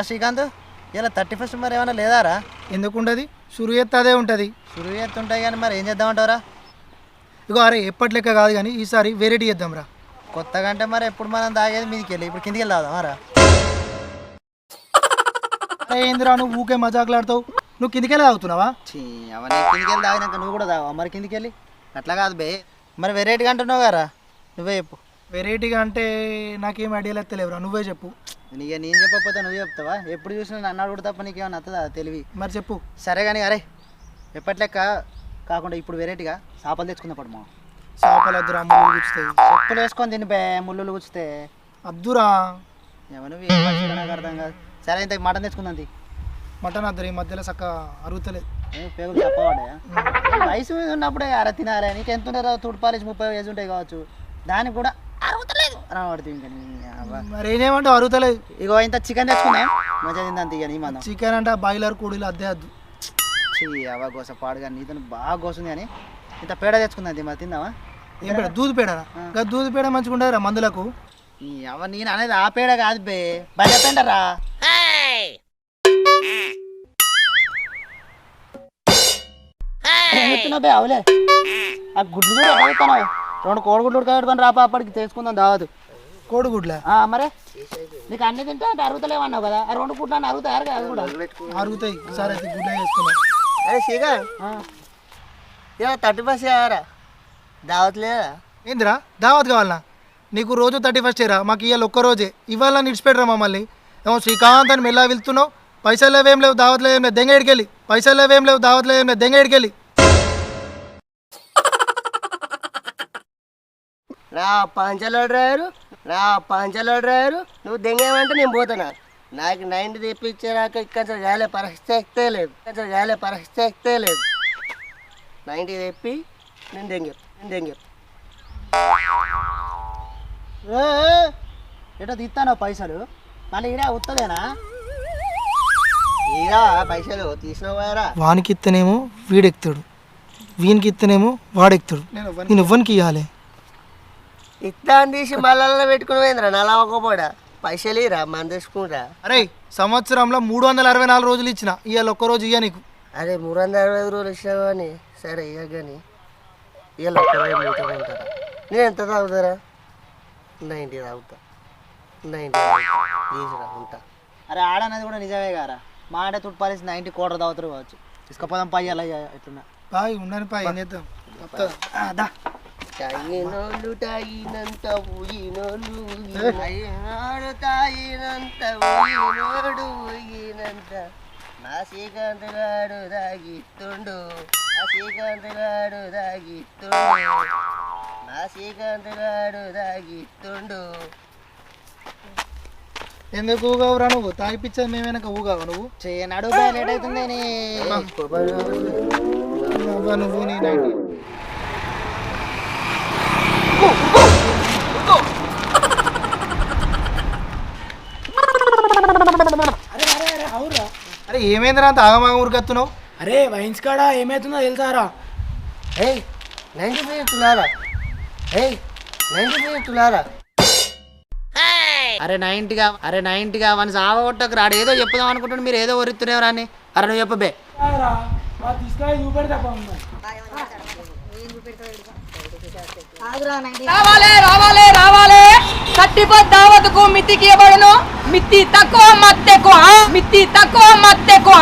అవరా శ్రీకాంత్? ఇలా thirty first మరి ఏమైనా లేదారా? ఎందుకుండదు? సురు ఎత్తే అదే ఉంటుంది. షురువు ఎత్తుంటాయి కానీ మరి ఏం చేద్దామంటారా ఇగో అరే ఎప్పటి లెక్క కాదు కానీ ఈసారి వెరైటీ చేద్దాం రా కొత్తగా అంటే మరి ఎప్పుడు మనం తాగేది మీదకి వెళ్ళి ఇప్పుడు కిందికి వెళ్ళి తాగుదాం రా? అరే ఏందిరా నువ్వు ఊకే మజాకులాడతావు? నువ్వు కిందికెళ్ళి తాగుతున్నావా? చీ అవన్నీ కిందికి వెళ్ళి తాగినాక నువ్వు కూడా తాగా మరి కిందికి వెళ్ళి? అట్లా కాదు బే. మరి వెరైటీగా అంటున్నావు కదా నువ్వే చెప్పు. వెరైటీగా అంటే నాకేం ఐడియాలు ఎత్తలేవురా నువ్వే చెప్పు. నీకు నేను చెప్పకపోతే నువ్వు చెప్తావా? ఎప్పుడు చూసినా నన్ను అడుగుడు తప్ప నీకేమన్నా వస్తుందా తెలివి? మరి చెప్పు. సరే కానీ అరే ఎప్పట్లెక్క కాకుండా ఇప్పుడు వెరైటీగా చేపలు తెచ్చుకుందాం పడు మా చేపలు అద్దురా ముళ్ళు గుచ్చుతాయి. చెప్పులు వేసుకొని తినిపే ముళ్ళు కూర్చుతే అద్దురా నాకు అర్థం కాదు. సరే ఇంత మటన్ తెచ్చుకుందాం తీ. మటన్ అద్దరు ఈ మధ్యలో చక్క అరుగుతలేదు పేగులు చెప్పవాడే వయసు మీద ఉన్నప్పుడే అర తినాలి. నీకు ఎంత ఉండదు తుడిపాలేసి ముప్పై వేసి ఉంటాయి కావచ్చు. దానికి కూడా అరుగుతలేదు రావడుతుంది ఇంకా నీ అవ్వ. మరి ఏమేమంటావు అరుగుతలేదు. ఇగో ఇంత చికెన్ తెచ్చుకుందాం మంచిగా తిందాం తీయ నీ మందం? చికెన్ అంటే బాయిలర్ కోడిలు అద్దే అద్దు. చీ అవ్వ గోస పాడుగా నీతో బాగా గోసుంది కానీ ఇంత పేడ తెచ్చుకుందాం తీ మరి తిందామా? ఏం పేడ? దూది పేడరా ఇంకా దూది పేడ మంచిగా ఉండదురా మందులకు. ఈ అవ్వ నేను అనేది ఆ పేడ కాదు బే. భలే పెండరా అవులే ఆ గుడ్లు కూడా రెండు కోడిగుడ్లు ఉడకబెట్టుకొని రాపా అప్పటికి తెచ్చుకుందాం దావదు కోడిగుడ్ల? ఆ, మరే. నీకు అన్ని తింటే అంటే అరుగుతలేమన్నావు కదా. ఆ రెండు గుడ్లు అరుగుతాయి? అరగా అది కూడా. అరుగుతాయి. సరే అయితే గుడ్డ వేసుకున్నాం అరే ఆ. ఇలా థర్టీ ఫస్ట్ చేయరా? దావత్ లేదా? ఏందిరా? దావత్ కావాలనా? నీకు రోజు థర్టీ ఫస్ట్ రా మాకు ఇవాళ ఒక్క రోజే. ఇవాళ నిడిచిపెట్టరా మమ్మల్ని? ఏమో శ్రీకాంత్ అని మెల్లా వెళ్తున్నావు. పైసలు లేవేం లేవు దావత్ లేవేం లేవు దెంగ ఎడికెళ్ళి పైసలు లేవేం లేవు దావత్ లేవేం లేవు దెంగ రా పంచలో డ్రైవరు రా పంచలో డ్రైవరు నువ్వు దెంగేమంటే నేను పోతానా నాకు నైన్టీ తెప్పించాక ఇక్కడ గాలే పరిస్థితి ఎక్తే లేదు. ఇక్కడ గాలే పరిస్థితి ఎక్తే లేదు. నైన్టీ తెప్పి నేను దెంగే నేను దెంగే. ఏ, ఏ, ఎటో తీస్తాను పైసలు? మళ్ళీ ఈడే ఉత్తదేనా? ఇరా పైసలు తీసినవారా వానికి ఇత్తనేమో వీడెక్తాడు వీనికి ఇత్తనేమో వాడెక్తాడు నేను ఇవ్వనికి ఇవ్వాలి ఇత్తాన్ని తీసి మళ్ళా పెట్టుకుని పోయిందిరా నలవకపోడా పైసలు ఇరా మన తెచ్చుకుంటా అరే సంవత్సరంలో మూడు వందల అరవై నాలుగు రోజులు ఇచ్చిన ఇవాళ ఒక్క రోజు ఇయ్య నీకు. అరే మూడు వందల అరవై ఐదు రోజులు ఇచ్చినావు కానీ సరే ఇక కానీ ఇవాళ ఒక్క రోజు మీతో ఉంటారా నేను ఎంత తాగుతారా? నైంటీ తాగుతా. నైంటీ ఉంటా. అరే ఆడనేది కూడా నిజమే కారా మా అంటే తుట్పాలేసి నైన్టీ కోటర్ తాగుతారు కావచ్చు. తీసుకపోదాం పై అలా ఎట్లున్నా పాయ్ ఉండని పాయ్ ఏం చేద్దాం? తాగినోళ్ళు తాగినంత ఊగినోళ్ళు ఊగినాడు తాగినంత ఊగినోడు ఊగినంత నా శ్రీకాంత్ గాడు తాగిస్తుండు నా శ్రీకాంత్ గాడు తాగిస్తుండు నా శ్రీకాంత్ గాడు తాగిస్తుండు ఎందుకు ఊగావురా నువ్వు? తాగిపించేది మేము వెనక ఊగావు నువ్వు? చేయనాడు లేట్ అవుతుంది నీ అబ్బా నువ్వు నీ నైన్టీ అరే ఏమైందిరా అంత ఆగమాగం ఊరికత్తున్నావు అరే వైన్స్ కాడ ఏమైతుందో తెలుసారా ఏయ్ నైన్టీ ఫైవ్ తులారా ఏయ్ నైన్టీ ఫైవ్ తులారా అరే నైన్టీగా అరే నైన్టీగా వన్ సావ కొట్టకు రాడు ఏదో చెప్పుదాం అనుకుంటుంటే మీరు ఏదో ఒరిస్తున్నారు అని. అరే నువ్వు చెప్పబే తీసుకొని చూపెడతా రావాలే రావాలే రావాలే. కట్టిపత్ దావత్కు మితికి ఇవ్వబడును మిత్తి తక్కువ మత్తెక్కువ మిత్తి తక్కువ మత్తెక్కువ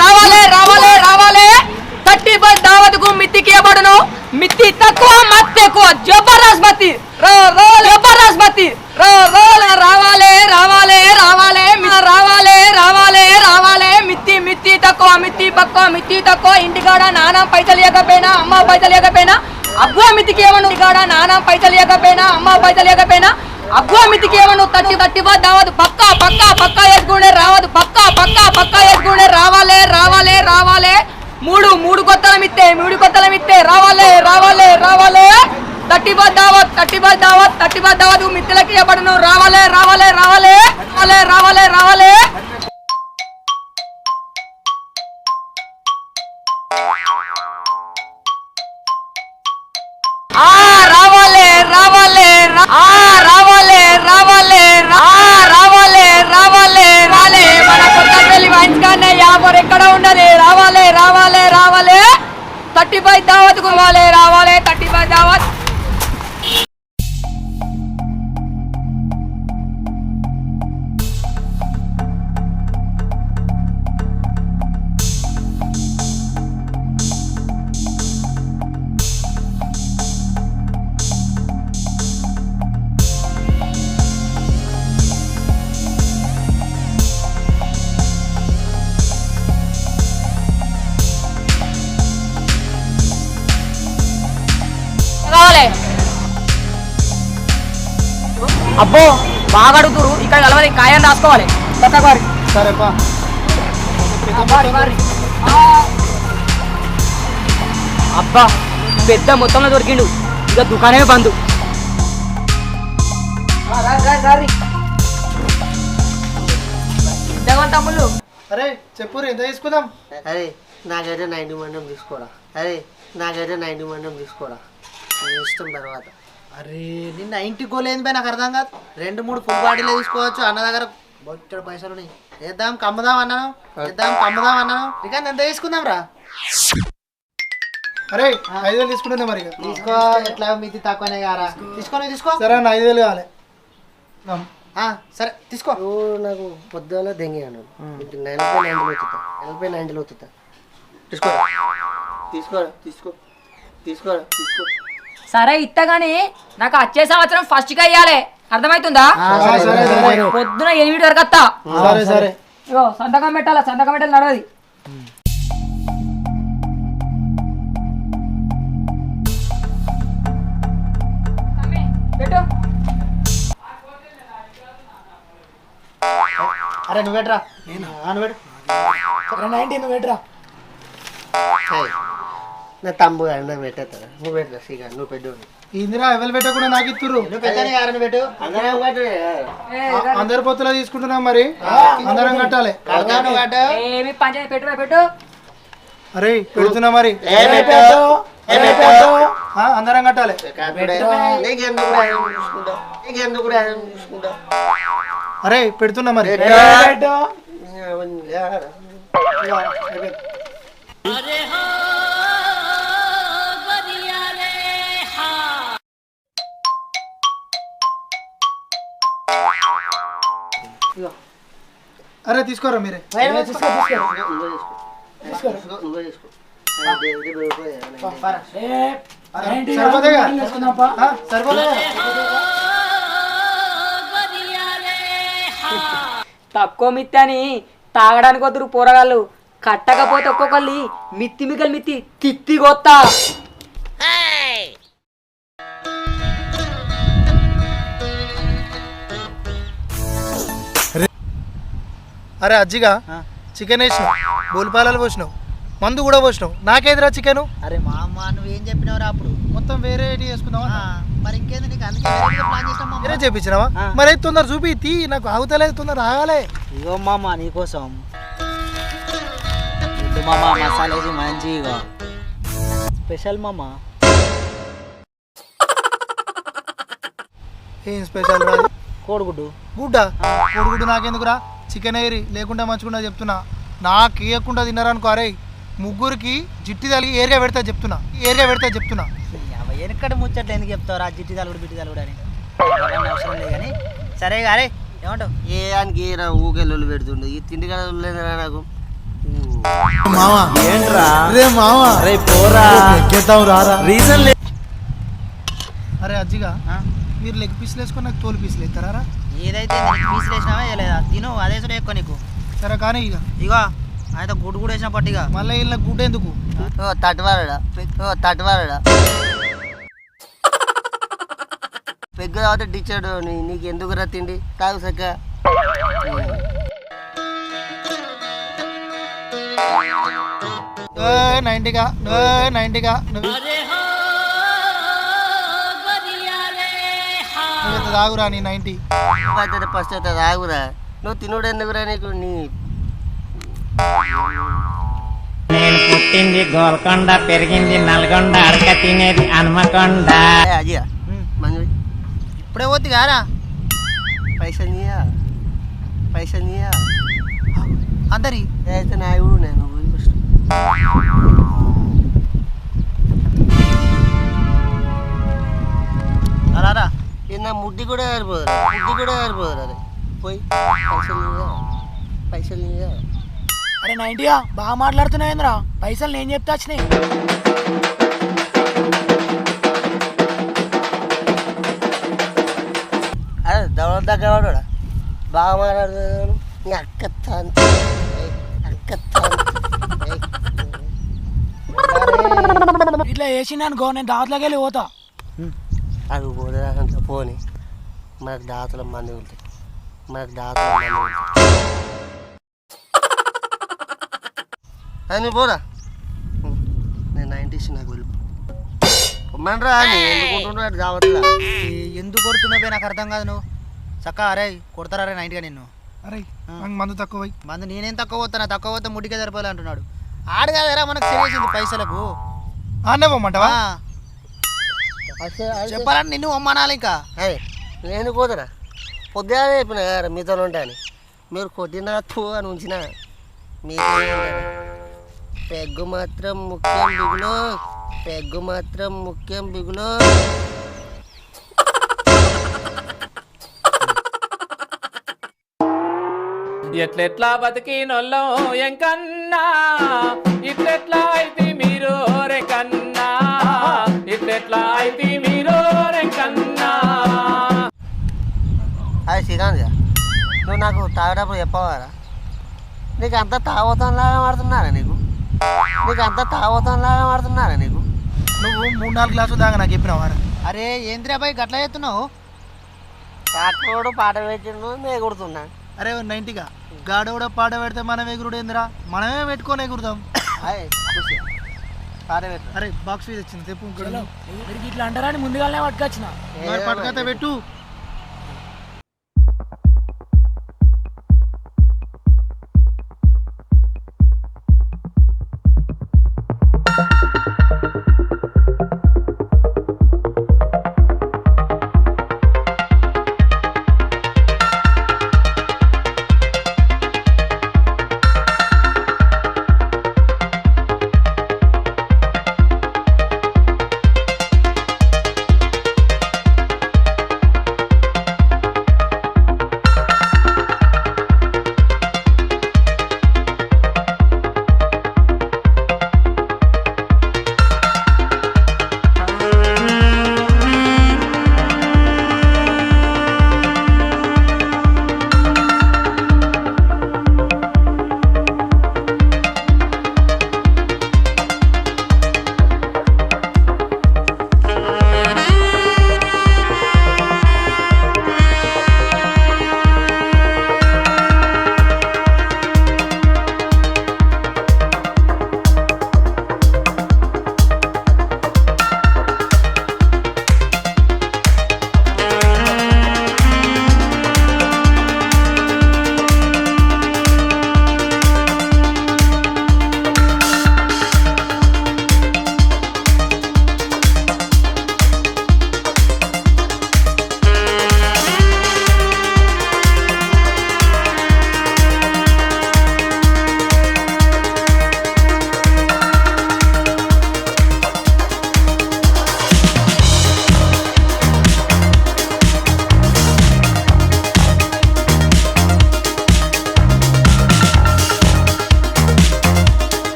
రావాలే రావాలే రావాలే. కట్టిపత్ దావత్కు మిత్తికి ఇవ్వబడును మిత్తి తక్కువ మత్తెక్కువ జబర్దస్త్ మత్తి రా రా జబర్దస్త్ మత్తి మిత్తి అమితి పక్కో పక్కువ తక్కువ. ఇంటికాడ నానా పైసలు ఇవ్వకపోయినా అమ్మ పైసలు ఇవ్వకపోయినా అబ్బో అమితికి ఏమను? ఇంటికాడ నానా పైసలు ఇవ్వకపోయినా అమ్మ పైసలు ఇవ్వకపోయినా అబ్బో అమితికి ఏమను? తట్టి తట్టి దావదు. పక్కా పక్కా పక్కా వేసుకునే రావదు. పక్కా పక్కా పక్కా వేసుకునే రావాలే రావాలే రావాలే. మూడు మూడు కొత్తల మిత్తే మూడు కొత్తల మిత్తే రావాలే రావాలే రావాలే. తట్టి దావత్ తట్టి దావత్ తట్టి దావత్ మిత్తులకి ఇవ్వబడను రావాలే రావాలే రావాలే రావాలే రావాలే రావాలే. అక్కడ ఉండాలి రావాలి రావాలి రావాలి. థర్టీ ఫైవ్ దావత్ రావాలి రావాలి థర్టీ ఫైవ్ దావత్. అబ్బో బాగా అడుగుతురు ఇక్కడ కలవది కాయం రాసుకోవాలి. సరేపా. అబ్బా పెద్ద మొత్తంలో దొరికిండు. ఇక దుకాణమే బంద్. తమ్ముళ్ళు? అరే చెప్పు ఎంత తీసుకుందాం? అరే నాకైతే నైన్టీ మండం తీసుకోరా. అరే నాకైతే నైన్టీ మండం తీసుకోరా. ఇష్టం తర్వాత. అరే నిన్న ఇంటికి పోయి నాకు అర్థం కాదు. రెండు మూడు ఫుల్ బాటిలే తీసుకోవచ్చు. అన్న దగ్గర బొచ్చడు పైసలు ఉన్నాయి. వేద్దాం కమ్ముదాం అన్నాను. వేద్దాం కమ్ముదాం అన్నాను. ఇక ఎంత తీసుకుందాం రా? అరే ఐదు వేలు తీసుకుంటున్నా మరి. తీసుకో ఎట్లా మితి తక్కువనే కారా? తీసుకొని తీసుకో సరే అన్న ఐదు వేలు కావాలి. సరే తీసుకో. నువ్వు నాకు పొద్దున దెంగాను నలభై నైన్టీలు అవుతుందా నలభై నైన్టీలు అవుతుందా తీసుకోరా తీసుకోరా తీసుకో. తీసుకోరా తీసుకో. సరే ఇత్తగాని నాకు వచ్చే సంవత్సరం ఫస్ట్కి అయ్యాలి అర్థమవుతుందా సరే సరే సరే పొద్దున ఎనిమిది వరకు వస్తా సరే సరే. ఇగో సంతకం పెట్టాలా? సంతకం పెట్టాలి నడవది. అరే నువ్వు పెట్టరా నువ్వు పెట్టు సరే నైన్టీ నువ్వు పెట్టరా నా తమ్ముడు అన్న పెట్టేస్తారా నువ్వు పెట్టరా శ్రీగా నువ్వు పెట్టు. ఇందిరా ఎవరు పెట్టకుండా నాకు ఇస్తురు నువ్వు పెట్టు? అందరం పెట్టు అందరి పొత్తులో తీసుకుంటున్నాం మరి. అందరం కట్టాలి. కడతా నువ్వు కట్టు. ఏమి పంచాయతీ పెట్టు పెట్టు. అరే పెడుతున్నా మరి. ఏ పెట్టు. ఏ పెట్టు. ఆ, అందరం కట్టాలి. అరే పెడుతున్నా మరి. పెట్టు. అరే తీసుకోరా మీరే. తక్కువ మిత్తి అని తాగడానికి వద్దురు పోరగాళ్ళు. కట్టకపోతే ఒక్కొక్కళ్ళి మిత్తి మిగలు మిత్తి తిత్తి కొత్తా. అరే అజ్జిగా. చికెన్ వేసినావు బోలిపాలలు పోసినావు మందు కూడా పోసినావు. నాకేదిరా చికెన్? అరే మా అమ్మ నువ్వేం చెప్పినావురా అప్పుడు? మొత్తం వేరే ఆ, మరి ఇంకేంది నీకు? అందుకే వేరేగా ప్లాన్. వేరే చేపించినావా. మరి తొందర చూపి తీ నాకు ఆగుతలేదు తొందర ఆగాలే. ఇగో మామ నీకోసం ఇటు మామ మసాలా వేసి మంచి ఇగో స్పెషల్ మామ. ఏం స్పెషల్ కోడిగుడ్డు. గుడ్డ? కోడిగుడ్డు నాకెందుకురా? చికెన్ ఏరి లేకుంటే మంచుకుండా చెప్తున్నా. నాకు ఇవ్వకుండా తిన్నారనుకో అరే ముగ్గురికి జిట్టి తలిగి ఏరిగా పెడతా చెప్తున్నా. ఏరిగా పెడతా చెప్తున్నా. వెనకటి ముచ్చట్లు ఎందుకు చెప్తావు ఆ జిట్టి తలుగుడు బిట్టి తలుగుడు అని. అవసరం లేదు కానీ. సరే అరే ఏమంటావు? ఏ దానికి ఏ ఊకెళ్ళు పెడుతుండే. ఈ తిండి కదా లేదురా నాకు. మావా. ఏంట్రా? రే మావా. రే పోరా. ఎక్కేద్దాం రారా. రీజన్ అరే అజ్జిగా? మీరు లెగ్ పీసులు వేసుకొని నాకు తోలు పీసులు ఎత్తారా ఏదైతే పీసులు వేసినావా లేదా తిను అదే సరే ఎక్కువ నీకు. సరే కానీ ఇక. ఇగో అయితే గుడ్డు కూడా వేసిన పట్టిగా మళ్ళీ వీళ్ళ గుడ్డ ఎందుకు? ఓ తట్టువారడా ఓ తట్టువారడా పెగ్గు తాగితే డిచ్చాడు నీకు ఎందుకురా తిండి? తాగు సక్క నైంటీగా నైంటీగా తాగురా నీ నైంటీ ఫస్ట్ అయితే తాగురా. నువ్వు తినుడు ఎందుకురా నీకు? నీ నేను పుట్టింది గోల్కొండ పెరిగింది నల్గొండ అడక తినేది హనుమకొండ. ఏ అజియా మంజు. ఇప్పుడే పోద్ది కారా? పైసా నీయా పైసా నీయా అందరి. అయితే నా నేను ఫస్ట్ నా ముడ్డి కూడా సరిపోదు ముడ్డి కూడా సరిపోదు అరే పోయి పైసలు నీవే పైసలు నీవే అరే నైన్టీయా బాగా మాట్లాడుతున్నావేంద్రా? పైసలు నేను చెప్తా వచ్చినాయి. అరే దవడ దగ్గర వాడు బాగా మాట్లాడుతున్నాను నీ అక్క తాంత అక్క ఇట్లా వేసింది అనుకో నేను దావత్లోకి వెళ్ళి పోతా. దాంట్లో పోని. మనకు దాతల మంది ఉంటాయి మనకు దాతల మంది ఉంటాయి అని పోరా. నేను నైంటీస్ నాకు వెళ్ళి పొమ్మనరా అని ఎందుకుంటున్నాడు దావత్లా ఎందుకు కొడుతున్నావే నాకు అర్థం కాదు నువ్వు. చక్క అరే కొడతారా రే నైట్గా నిన్ను? అరే మందు తక్కువ పోయి. మంది నేనేం తక్కువ పోతానా? తక్కువ పోతే ముడికే సరిపోలే అంటున్నాడు. ఆడు కాదరా మనకు తెలిసింది పైసలకు. ఆనే పోమంటావా? ఆ, చెప్పాలని నిన్ను అమ్మనాలి ఇంకా? నేను పోతారా పొద్దుగా చెప్పిన కదా మీతో ఉంటాను మీరు కొట్టిన తూ అని ఉంచిన మీతో పెగ్గు మాత్రం ముఖ్యం బిగులో పెగ్గు మాత్రం ముఖ్యం బిగులో. ఎట్లెట్లా బతికినొల్లం ఎంకన్నా? ఇట్లెట్లా అయితే మీరు రెకన్నా ఇట్లెట్లా అయితే మీరు రెకన్నా. అది శ్రీకాంత్ నువ్వు నాకు తాగేటప్పుడు చెప్పవారా? నీకు అంత తాగోతంలాగా మాడుతున్నారా నీకు? నీకు అంత తాగోతంలాగా మాడుతున్నారా నీకు? నువ్వు మూడు నాలుగు గ్లాసులు దాకా నాకు చెప్పినావు అరే అరే ఏంద్రా బాయ్ గట్లా చేస్తున్నావు? తాకోడు పాట పెట్టిండు మే కొడుతున్నా అరే నైంటీగా గాడోడ పాట పెడితే మనం ఎగురుడు ఏందిరా? మనమే పెట్టుకొని ఎగురుదాం అరే బాక్స్ ఫీజ్ వచ్చింది ఎవరికి ఇట్లా అంటారని ముందుగానే పట్టుకొచ్చిన. పట్టుకైతే పెట్టు.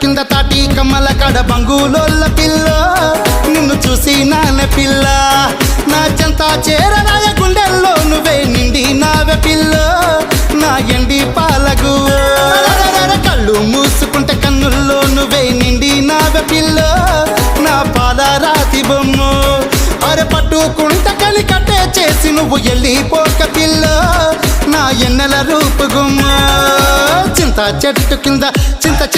కింద తాటి కమ్మల కడ బంగులోళ్ళ పిల్ల. నిన్ను చూసి నాన్న పిల్ల. నా చెంత చేరరాయ గుండెల్లో నువ్వే నిండి నావె పిల్ల. నా ఎండి పాలగు కళ్ళు మూసుకుంటే కన్నుల్లో నువ్వే నిండి నావె పిల్ల. నా పాల రాతి బొమ్మ. అరే పట్టుకుంట కలి కట్టే చేసి నువ్వు వెళ్ళిపోక పిల్ల. నా ఎన్నెల రూపు గుమ్మ. చింత చెట్టు కింద చింత చింత